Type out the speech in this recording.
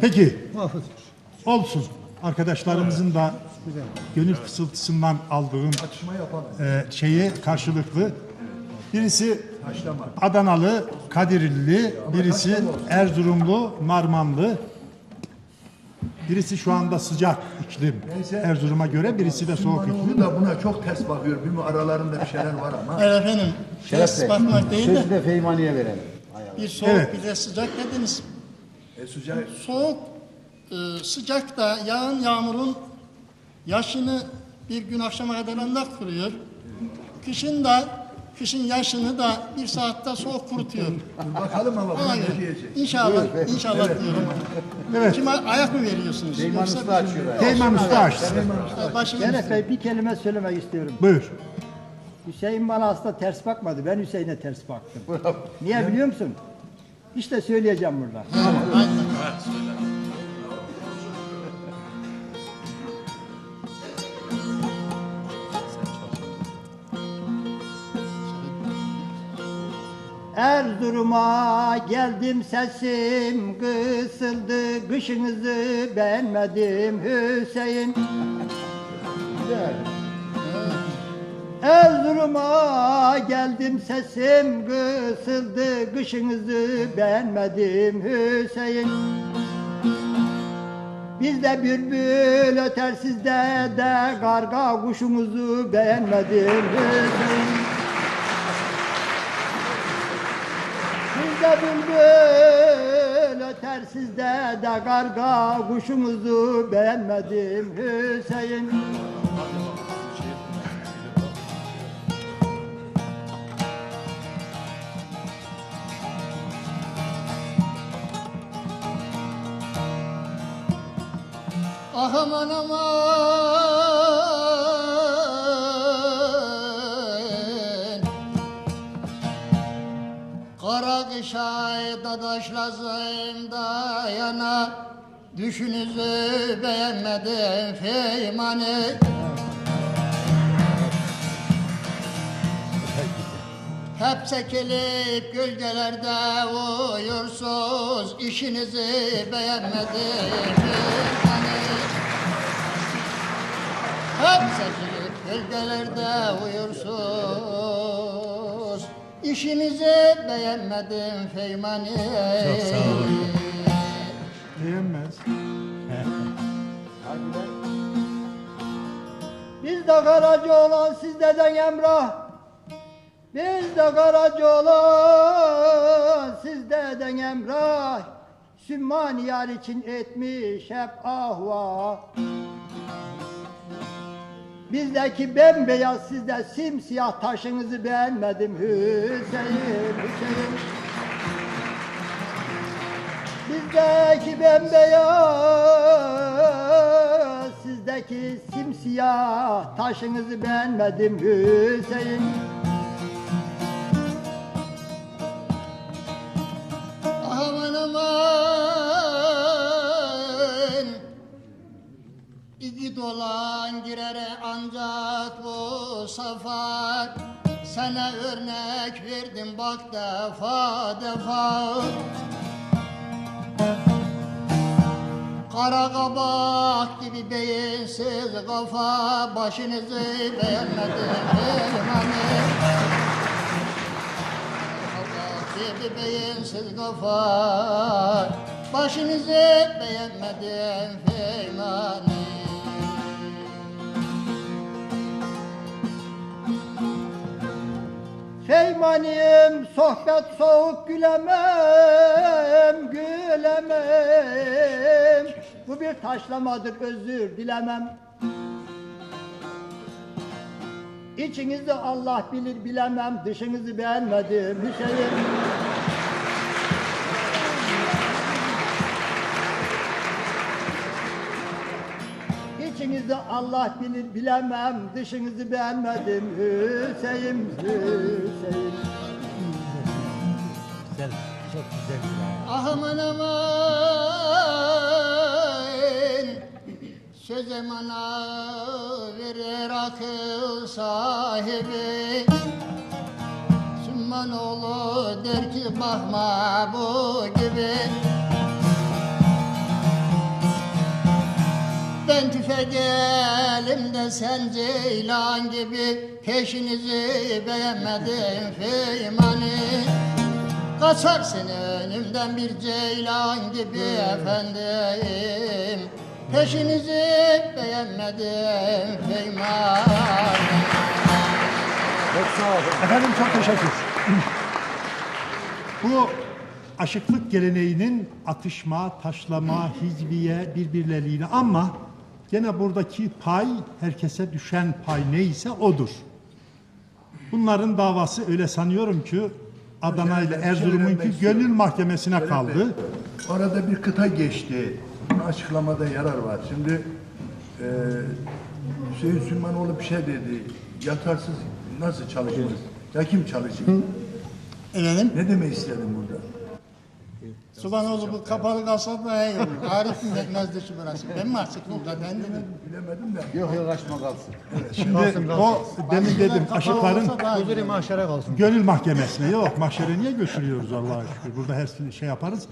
Peki Mahfuz. olsun. Arkadaşlarımızın da gönül fısıltısından aldığım e, şeyi karşılıklı. Birisi Adanalı, Kadirli, birisi Erzurumlu, Narmanlı. Birisi şu anda sıcak iklim Neyse. Erzurum'a göre, birisi de soğuk iklim. Da buna çok ters bakıyor. Bir aralarında bir şeyler var ama. Hayır efendim. Ters bakmak değil de Sözü de Feymani'ye verelim. bir soğuk Evet. bir de sıcak dediniz. E, sıcak, Soğuk, e, sıcak da yağan yağmurun yaşını bir gün akşama kadar anlattırıyor. Kışın da, kışın yaşını da bir saatte soğuk kurutuyor. bakalım ama Ona buna ne diyecek? İnşallah, inşallah diyorum. Evet. Kime ayak mı veriyorsunuz? Feyman Yoksa Usta açıyor. yani. Teğmen Usta açsın. başımın Şeref Bey bir kelime söylemek istiyorum. Buyur. Hüseyin bana aslında ters bakmadı. Ben Hüseyin'e ters baktım. Niye biliyor musun? İşte söyleyeceğim burada. Erzurum'a geldim sesim kısıldı Kışınızı beğenmedim Hüseyin Erzurum'a geldim sesim kısıldı Kışınızı beğenmedim Hüseyin. Bizde bülbül öter sizde de Karga kuşumuzu beğenmedim Hüseyin. Bizde bülbül öter sizde de Karga kuşumuzu beğenmedim Hüseyin Aman aman. Kara kışa dadaş lazım dayana Düşünüzü beğenmedim feymani Hep çekilip gölgelerde uyursuz işinizi beğenmedim İşinizi beğenmedim Feymani. Çok sağ olun. Beğenmez. Biz de karacı olan siz deden Emrah. Biz de karacı olan siz deden Emrah. Sümmani yar için etmiş hep ahva Bizdeki bembeyaz sizde simsiyah taşınızı beğenmedim. Hüseyin Hüseyin. Bizdeki bembeyaz Sizdeki simsiyah Taşınızı beğenmedim. Hüseyin. Aman aman. İki dolan girer ancak bu safar Sana örnek verdim bak defa defa. Kara kabak gibi beyinsiz kafa Başınızı beğenmedim Kabak gibi beyinsiz kafa Başınızı beğenmedim Feymani Feymanim sohbet soğuk gülemem Gülemem. Bu bir taşlamadır özür dilemem. İçinizi Allah bilir bilemem. Dışınızı beğenmedim Hüseyin Allah bilir bilemem Dışınızı beğenmedim. Hüseyin Hüseyin. Ah aman aman Söz emana verir akıl sahibi. Sümmanoğlu der ki bakma bu gibi ben tüfek elimde sen ceylan gibi Peşinizi beğenmedim Feymani Kaçarsın önümden bir ceylan gibi efendim. Peşinizi beğenmedim Feymani Efendim çok teşekkür. Bu aşıklık geleneğinin atışma, taşlama, hizbiye, birbirleriyle ama gene buradaki pay herkese düşen pay neyse odur. Bunların davası öyle sanıyorum ki Adana ile Erzurum'unki gönül mahkemesine kaldı. Orada bir kıta geçti. Bunu açıklamada yarar var. Şimdi e, Hüseyin Sümmanoğlu bir şey dedi. Yatarsız nasıl çalışırız? Ya kim çalışır? Efendim? ne demek istedin burada? Subhanoğlu bu kapalı kalsa da iyi olur. Arif mi mezdeşi burası? Ben mi açık burada ben dedim. Bilemedim de. Yok yok açma kalsın. Şimdi o demin dedim aşıkların Huzuri mahşere kalsın. gönül mahkemesine yok mahşere niye götürüyoruz Allah'a şükür. Burada her şey yaparız.